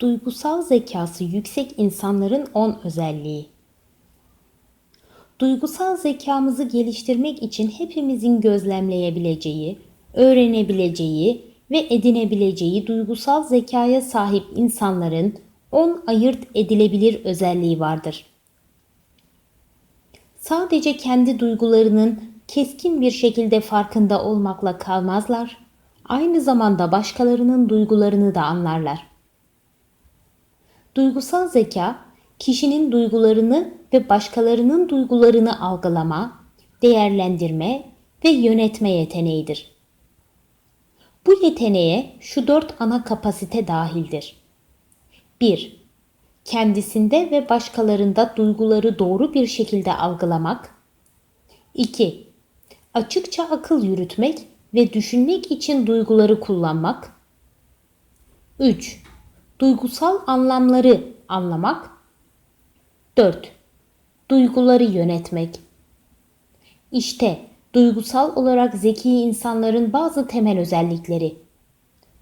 Duygusal zekası yüksek insanların 10 özelliği. Duygusal zekamızı geliştirmek için hepimizin gözlemleyebileceği, öğrenebileceği ve edinebileceği duygusal zekaya sahip insanların 10 ayırt edilebilir özelliği vardır. Sadece kendi duygularının keskin bir şekilde farkında olmakla kalmazlar, aynı zamanda başkalarının duygularını da anlarlar. Duygusal zeka, kişinin duygularını ve başkalarının duygularını algılama, değerlendirme ve yönetme yeteneğidir. Bu yeteneğe şu dört ana kapasite dahildir. 1. Kendisinde ve başkalarında duyguları doğru bir şekilde algılamak. 2. Açıkça akıl yürütmek ve düşünmek için duyguları kullanmak. 3 duygusal anlamları anlamak. 4. Duyguları yönetmek. İşte duygusal olarak zeki insanların bazı temel özellikleri.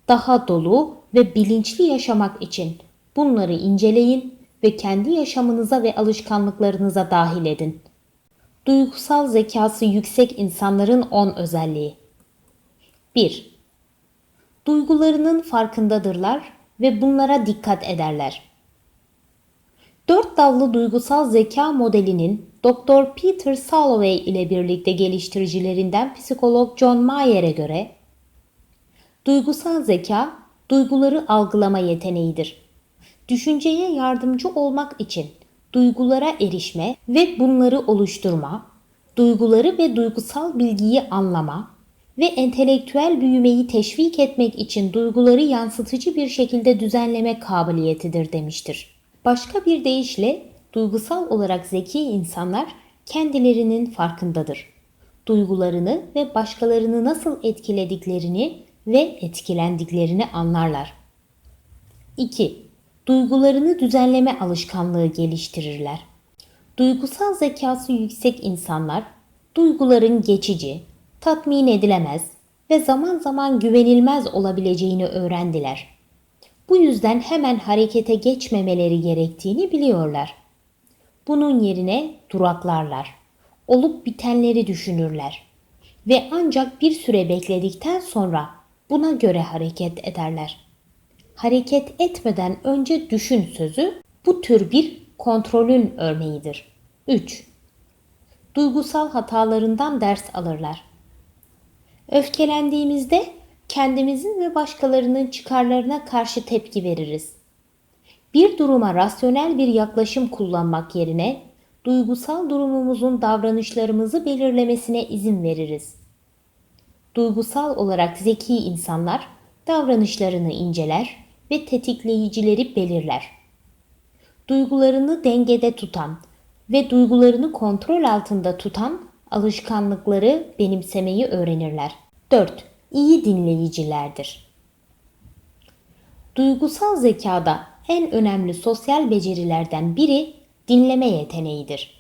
Daha dolu ve bilinçli yaşamak için bunları inceleyin ve kendi yaşamınıza ve alışkanlıklarınıza dahil edin. Duygusal zekası yüksek insanların 10 özelliği. 1. Duygularının farkındadırlar ve bunlara dikkat ederler. Dört dallı duygusal zeka modelinin Dr. Peter Salovey ile birlikte geliştiricilerinden psikolog John Mayer'e göre duygusal zeka duyguları algılama yeteneğidir. Düşünceye yardımcı olmak için duygulara erişme ve bunları oluşturma, duyguları ve duygusal bilgiyi anlama, ve entelektüel büyümeyi teşvik etmek için duyguları yansıtıcı bir şekilde düzenleme kabiliyetidir demiştir. Başka bir deyişle duygusal olarak zeki insanlar kendilerinin farkındadır. Duygularını ve başkalarını nasıl etkilediklerini ve etkilendiklerini anlarlar. 2. Duygularını düzenleme alışkanlığı geliştirirler. Duygusal zekası yüksek insanlar duyguların geçici, tatmin edilemez ve zaman zaman güvenilmez olabileceğini öğrendiler. Bu yüzden hemen harekete geçmemeleri gerektiğini biliyorlar. Bunun yerine duraklarlar. Olup bitenleri düşünürler ve ancak bir süre bekledikten sonra buna göre hareket ederler. Hareket etmeden önce düşün sözü bu tür bir kontrolün örneğidir. 3. Duygusal hatalarından ders alırlar. Öfkelendiğimizde kendimizin ve başkalarının çıkarlarına karşı tepki veririz. Bir duruma rasyonel bir yaklaşım kullanmak yerine duygusal durumumuzun davranışlarımızı belirlemesine izin veririz. Duygusal olarak zeki insanlar davranışlarını inceler ve tetikleyicileri belirler. Duygularını dengede tutan ve duygularını kontrol altında tutan alışkanlıkları benimsemeyi öğrenirler. 4. İyi dinleyicilerdir. Duygusal zekada en önemli sosyal becerilerden biri dinleme yeteneğidir.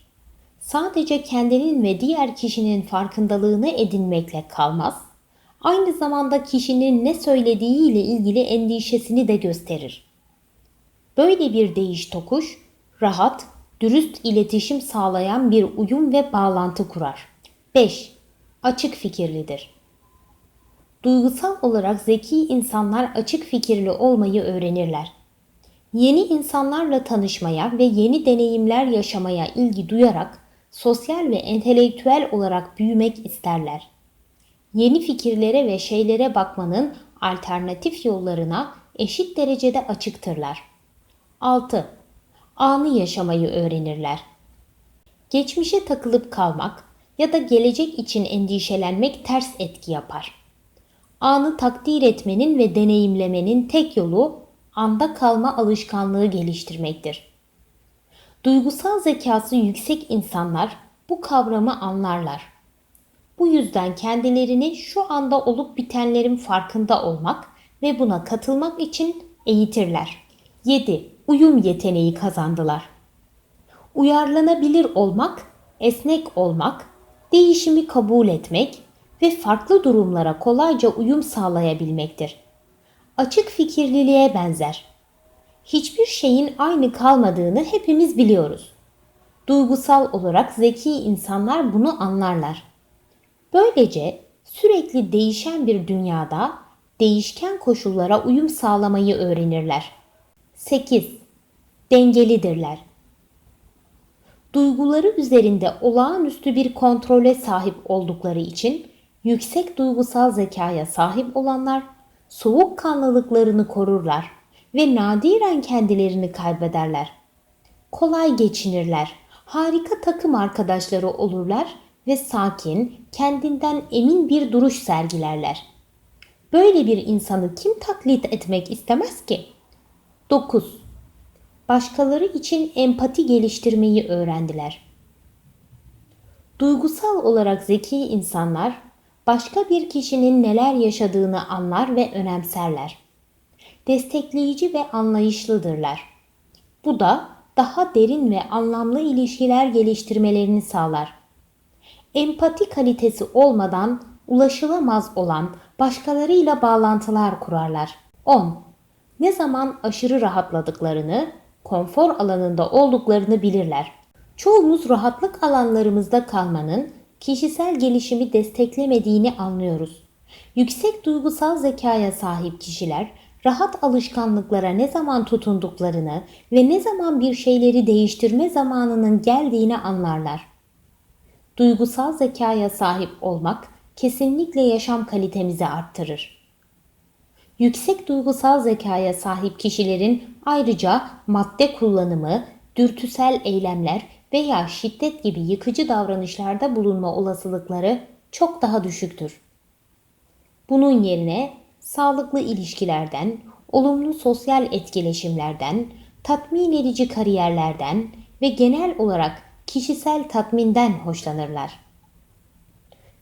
Sadece kendinin ve diğer kişinin farkındalığını edinmekle kalmaz, aynı zamanda kişinin ne söylediği ile ilgili endişesini de gösterir. Böyle bir değiş tokuş, rahat dürüst iletişim sağlayan bir uyum ve bağlantı kurar. 5. Açık fikirlidir. Duygusal olarak zeki insanlar açık fikirli olmayı öğrenirler. Yeni insanlarla tanışmaya ve yeni deneyimler yaşamaya ilgi duyarak sosyal ve entelektüel olarak büyümek isterler. Yeni fikirlere ve şeylere bakmanın alternatif yollarına eşit derecede açıktırlar. 6 anı yaşamayı öğrenirler. Geçmişe takılıp kalmak ya da gelecek için endişelenmek ters etki yapar. Anı takdir etmenin ve deneyimlemenin tek yolu anda kalma alışkanlığı geliştirmektir. Duygusal zekası yüksek insanlar bu kavramı anlarlar. Bu yüzden kendilerini şu anda olup bitenlerin farkında olmak ve buna katılmak için eğitirler. 7 uyum yeteneği kazandılar. Uyarlanabilir olmak, esnek olmak, değişimi kabul etmek ve farklı durumlara kolayca uyum sağlayabilmektir. Açık fikirliliğe benzer. Hiçbir şeyin aynı kalmadığını hepimiz biliyoruz. Duygusal olarak zeki insanlar bunu anlarlar. Böylece sürekli değişen bir dünyada değişken koşullara uyum sağlamayı öğrenirler. 8. Dengelidirler. Duyguları üzerinde olağanüstü bir kontrole sahip oldukları için yüksek duygusal zekaya sahip olanlar soğukkanlılıklarını korurlar ve nadiren kendilerini kaybederler. Kolay geçinirler, harika takım arkadaşları olurlar ve sakin, kendinden emin bir duruş sergilerler. Böyle bir insanı kim taklit etmek istemez ki? 9. Başkaları için empati geliştirmeyi öğrendiler. Duygusal olarak zeki insanlar başka bir kişinin neler yaşadığını anlar ve önemserler. Destekleyici ve anlayışlıdırlar. Bu da daha derin ve anlamlı ilişkiler geliştirmelerini sağlar. Empati kalitesi olmadan ulaşılamaz olan başkalarıyla bağlantılar kurarlar. 10. Ne zaman aşırı rahatladıklarını, konfor alanında olduklarını bilirler. Çoğumuz rahatlık alanlarımızda kalmanın kişisel gelişimi desteklemediğini anlıyoruz. Yüksek duygusal zekaya sahip kişiler rahat alışkanlıklara ne zaman tutunduklarını ve ne zaman bir şeyleri değiştirme zamanının geldiğini anlarlar. Duygusal zekaya sahip olmak kesinlikle yaşam kalitemizi arttırır. Yüksek duygusal zekaya sahip kişilerin ayrıca madde kullanımı, dürtüsel eylemler veya şiddet gibi yıkıcı davranışlarda bulunma olasılıkları çok daha düşüktür. Bunun yerine sağlıklı ilişkilerden, olumlu sosyal etkileşimlerden, tatmin edici kariyerlerden ve genel olarak kişisel tatminden hoşlanırlar.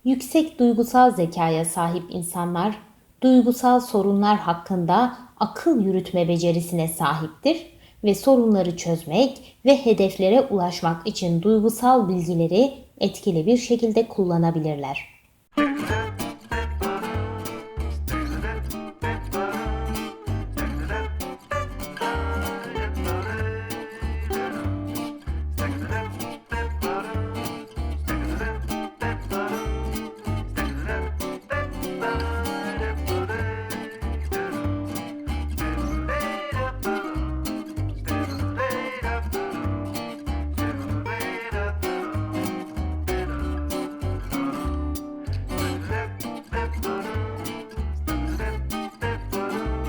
Yüksek duygusal zekaya sahip insanlar duygusal sorunlar hakkında akıl yürütme becerisine sahiptir ve sorunları çözmek ve hedeflere ulaşmak için duygusal bilgileri etkili bir şekilde kullanabilirler.